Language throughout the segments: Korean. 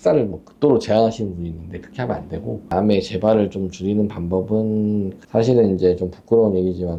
식사를 뭐 극도로 제한하시는 분이 있는데 그렇게 하면 안 되고 암의 재발을 좀 줄이는 방법은 사실은 이제 좀 부끄러운 얘기지만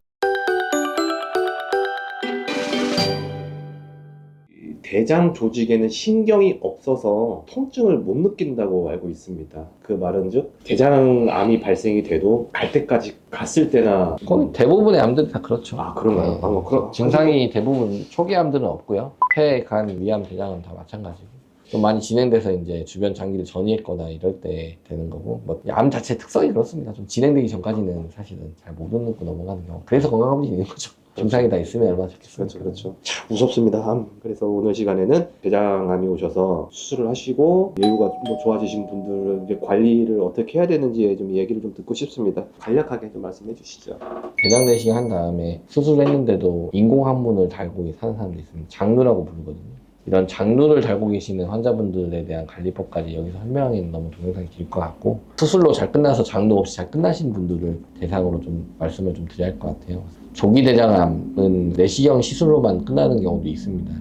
이 대장 조직에는 신경이 없어서 통증을 못 느낀다고 알고 있습니다. 그 말은즉 대장암이 발생이 돼도 갈 때까지 갔을 때나 거의 대부분의 암들이 다 그렇죠. 아 그런가요? 네. 아, 뭐 그런 증상이 대부분 초기 암들은 없고요. 폐, 간, 위암, 대장암 다 마찬가지고. 좀 많이 진행돼서 이제 주변 장기를 전이했거나 이럴 때 되는 거고 뭐 암 자체 특성이 그렇습니다. 좀 진행되기 전까지는 사실은 잘못 웃고 넘어가는 경우. 그래서 건강검진이 있는 거죠. 증상이 다 있으면 얼마나 좋겠습니까? 그렇죠, 그렇죠. 참 무섭습니다. 암. 그래서 오늘 시간에는 대장암이 오셔서 수술을 하시고 예후가 뭐 좋아지신 분들은 이제 관리를 어떻게 해야 되는지에 좀 얘기를 좀 듣고 싶습니다. 간략하게 좀 말씀해 주시죠. 대장 내시경 한 다음에 수술했는데도 인공 항문을 달고 사는 사람도 있습니다. 장루라고 부르거든요. 이런 장루를 달고 계시는 환자분들에 대한 관리법까지 여기서 설명하기는 너무 동영상이 길 것 같고 수술로 잘 끝나서 장루 없이 잘 끝나신 분들을 대상으로 좀 말씀을 좀 드려야 할 것 같아요. 조기 대장암은 내시경 시술로만 끝나는 경우도 있습니다.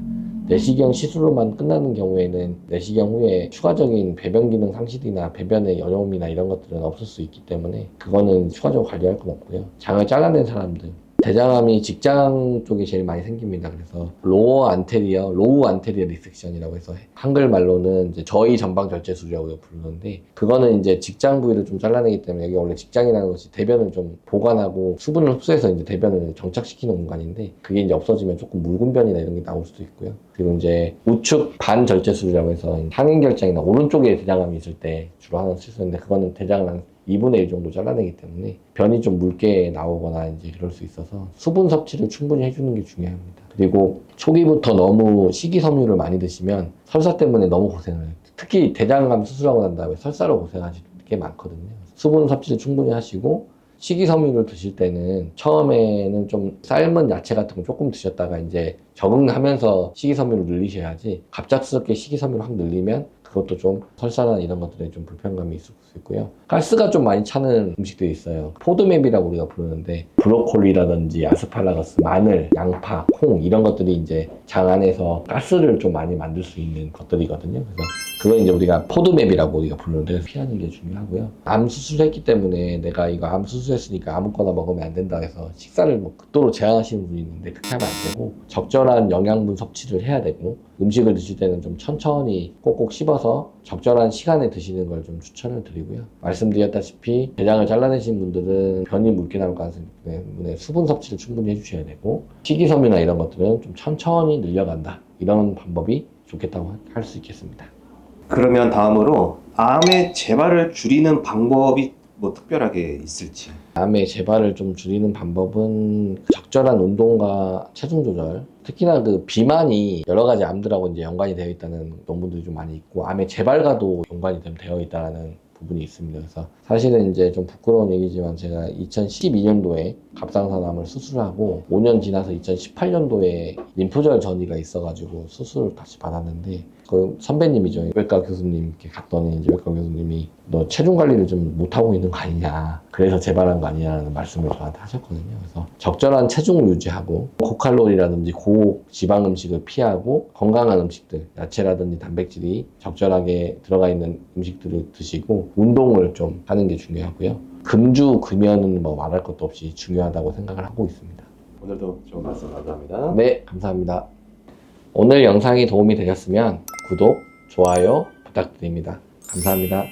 내시경 시술로만 끝나는 경우에는 내시경 후에 추가적인 배변 기능 상실이나 배변의 여려움이나 이런 것들은 없을 수 있기 때문에 그거는 추가적으로 관리할 건 없고요. 장을 잘라낸 사람들 대장암이 직장 쪽에 제일 많이 생깁니다. 그래서 로어 안테리어, 로우 안테리어 리섹션이라고 해서 한글말로는 이제 저희 전방 절제술이라고 부르는데 그거는 이제 직장 부위를 좀 잘라내기 때문에 여기 원래 직장이라는 것이 대변을 좀 보관하고 수분을 흡수해서 이제 대변을 정착시키는 공간인데 그게 이제 없어지면 조금 묽은변이나 이런 게 나올 수도 있고요. 그리고 이제 우측 반 절제술이라고 해서 항행결장이나 오른쪽에 대장암이 있을 때 주로 하는 수술인데 그거는 대장을 한 2분의 1 정도 잘라내기 때문에 변이 좀 묽게 나오거나 이제 그럴 수 있어서 수분 섭취를 충분히 해주는 게 중요합니다. 그리고 초기부터 너무 식이섬유를 많이 드시면 설사 때문에 너무 고생을 해요. 특히 대장암 수술하고 난 다음에 설사로 고생하시는 게 많거든요. 수분 섭취를 충분히 하시고 식이섬유를 드실 때는 처음에는 좀 삶은 야채 같은 거 조금 드셨다가 이제 적응하면서 식이섬유를 늘리셔야지 갑작스럽게 식이섬유를 확 늘리면 그것도 좀 설사나 이런 것들에 좀 불편감이 있을 수 있고요. 가스가 좀 많이 차는 음식들이 있어요. 포드맵이라고 우리가 부르는데 브로콜리라든지 아스파라거스, 마늘, 양파, 콩 이런 것들이 이제 장 안에서 가스를 좀 많이 만들 수 있는 것들이거든요. 그래서 그걸 이제 우리가 포드맵이라고 우리가 부르는데 피하는 게 중요하고요. 암 수술했기 때문에 내가 이거 암 수술 했으니까 아무거나 먹으면 안 된다 해서 식사를 뭐 극도로 제한하시는 분이 있는데 그렇게 하면 안 되고 적절한 영양분 섭취를 해야 되고 음식을 드실 때는 좀 천천히 꼭꼭 씹어서 적절한 시간에 드시는 걸 좀 추천을 드리고요. 말씀드렸다시피 대장을 잘라내신 분들은 변이 묽게 나올 가능성이 있기 때문에 수분 섭취를 충분히 해주셔야 되고 식이섬유나 이런 것들은 좀 천천히 늘려간다. 이런 방법이 좋겠다고 할 수 있겠습니다. 그러면 다음으로 암의 재발을 줄이는 방법이 뭐 특별하게 있을지. 암의 재발을 좀 줄이는 방법은 적절한 운동과 체중 조절. 특히나 그 비만이 여러 가지 암들하고 이제 연관이 되어 있다는 논문들이 좀 많이 있고 암의 재발과도 연관이 좀 되어 있다는 부분이 있습니다. 그래서 사실은 이제 좀 부끄러운 얘기지만 제가 2012년도에 갑상선암을 수술하고 5년 지나서 2018년도에 림프절 전이가 있어가지고 수술을 다시 받았는데 그 선배님이죠. 외과 교수님 이렇게 갔더니 이제 외과 교수님이 너 체중 관리를 좀 못하고 있는 거 아니냐. 그래서 재발한 거 아니냐는 말씀을 저한테 하셨거든요. 그래서 적절한 체중을 유지하고 고칼로리라든지 고지방 음식을 피하고 건강한 음식들 야채라든지 단백질이 적절하게 들어가 있는 음식들을 드시고 운동을 좀 하는 게 중요하고요 금주 금연은 뭐 말할 것도 없이 중요하다고 생각을 하고 있습니다 오늘도 좋은 말씀 감사합니다. 네, 감사합니다. 오늘 영상이 도움이 되셨으면 구독, 좋아요 부탁드립니다. 감사합니다.